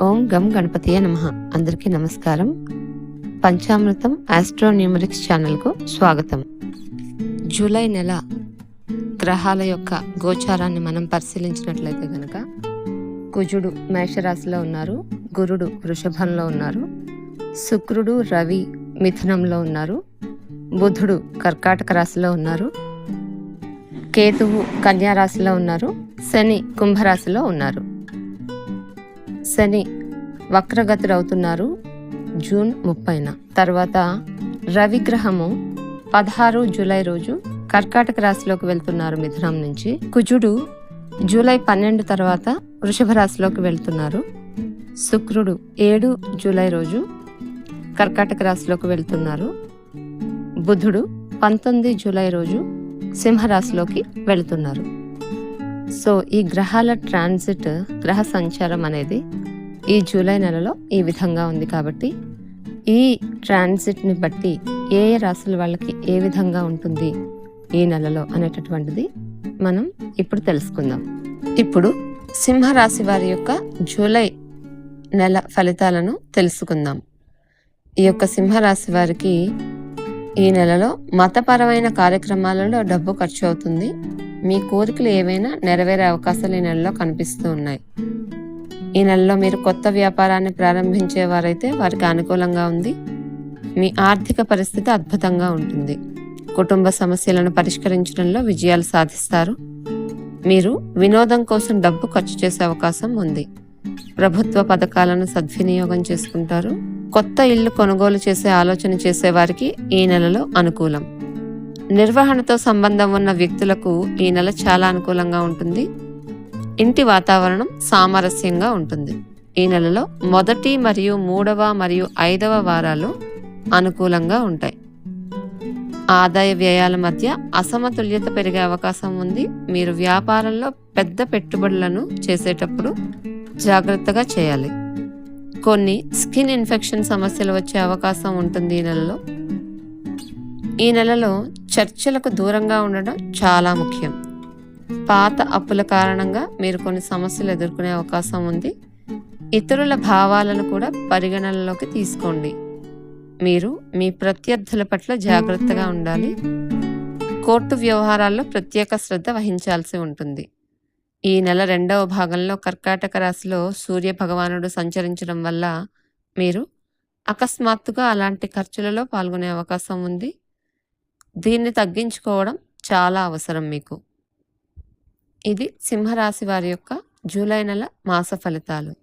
ఓం గం గణపతియ నమ. అందరికీ నమస్కారం. పంచామృతం ఆస్ట్రోన్యూమరిక్స్ ఛానల్కు స్వాగతం. జూలై నెల గ్రహాల యొక్క గోచారాన్ని మనం పరిశీలించినట్లయితే గనక కుజుడు మేషరాశిలో ఉన్నారు గురుడు వృషభంలో ఉన్నారు శుక్రుడు రవి మిథునంలో ఉన్నారు బుధుడు కర్కాటక రాశిలో ఉన్నారు కేతువు కన్యారాశిలో ఉన్నారు శని కుంభరాశిలో ఉన్నారు. శని వక్రగతుడవుతున్నారు జూన్ ముప్పైన. తర్వాత రవిగ్రహము పదహారు జూలై రోజు కర్కాటక రాశిలోకి వెళ్తున్నారు మిథునం నుంచి. కుజుడు జూలై పన్నెండు తర్వాత వృషభ రాశిలోకి వెళ్తున్నారు. శుక్రుడు ఏడు జూలై రోజు కర్కాటక రాశిలోకి వెళ్తున్నారు. బుధుడు పంతొమ్మిది జూలై రోజు సింహరాశిలోకి వెళుతున్నారు. సో ఈ గ్రహాల ట్రాన్సిట్ గ్రహ సంచారం అనేది ఈ జూలై నెలలో ఈ విధంగా ఉంది కాబట్టి ఈ ట్రాన్సిట్ని బట్టి ఏ ఏ రాశుల వాళ్ళకి ఏ విధంగా ఉంటుంది ఈ నెలలో అనేటటువంటిది మనం ఇప్పుడు తెలుసుకుందాం. ఇప్పుడు సింహరాశి వారి యొక్క జూలై నెల ఫలితాలను తెలుసుకుందాం. ఈ యొక్క సింహరాశి వారికి ఈ నెలలో మతపరమైన కార్యక్రమాలలో డబ్బు ఖర్చు అవుతుంది. మీ కోరికలు ఏవైనా నెరవేరే అవకాశాలు ఈ నెలలో కనిపిస్తూ ఉన్నాయి. ఈ నెలలో మీరు కొత్త వ్యాపారాన్ని ప్రారంభించేవారైతే వారికి అనుకూలంగా ఉంది. మీ ఆర్థిక పరిస్థితి అద్భుతంగా ఉంటుంది. కుటుంబ సమస్యలను పరిష్కరించడంలో విజయాలు సాధిస్తారు. మీరు వినోదం కోసం డబ్బు ఖర్చు చేసే అవకాశం ఉంది. ప్రభుత్వ పథకాలను సద్వినియోగం చేసుకుంటారు. కొత్త ఇల్లు కొనుగోలు చేసే ఆలోచన చేసేవారికి ఈ నెలలో అనుకూలం. నిర్వహణతో సంబంధం ఉన్న వ్యక్తులకు ఈ నెల చాలా అనుకూలంగా ఉంటుంది. ఇంటి వాతావరణం సామరస్యంగా ఉంటుంది. ఈ నెలలో మొదటి మరియు మూడవ మరియు ఐదవ వారాలు అనుకూలంగా ఉంటాయి. ఆదాయ వ్యయాల మధ్య అసమతుల్యత పెరిగే అవకాశం ఉంది. మీరు వ్యాపారంలో పెద్ద పెట్టుబడులను చేసేటప్పుడు జాగ్రత్తగా చేయాలి. కొన్ని స్కిన్ ఇన్ఫెక్షన్ సమస్యలు వచ్చే అవకాశం ఉంటుంది ఈ నెలలో. ఈ నెలలో చర్చలకు దూరంగా ఉండడం చాలా ముఖ్యం. పాత అప్పుల కారణంగా మీరు కొన్ని సమస్యలు ఎదుర్కొనే అవకాశం ఉంది. ఇతరుల భావాలను కూడా పరిగణనలోకి తీసుకోండి. మీరు మీ ప్రత్యర్థుల పట్ల జాగ్రత్తగా ఉండాలి. కోర్టు వ్యవహారాల్లో ప్రత్యేక శ్రద్ధ వహించాల్సి ఉంటుంది. ఈ నెల రెండవ భాగంలో కర్కాటక రాశిలో సూర్య భగవానుడు సంచరించడం వల్ల మీరు అకస్మాత్తుగా అలాంటి ఖర్చులలో పాల్గొనే అవకాశం ఉంది. దీన్ని తగ్గించుకోవడం చాలా అవసరం మీకు. ఇది సింహరాశి వారి యొక్క జూలై నెల మాస ఫలితాలు.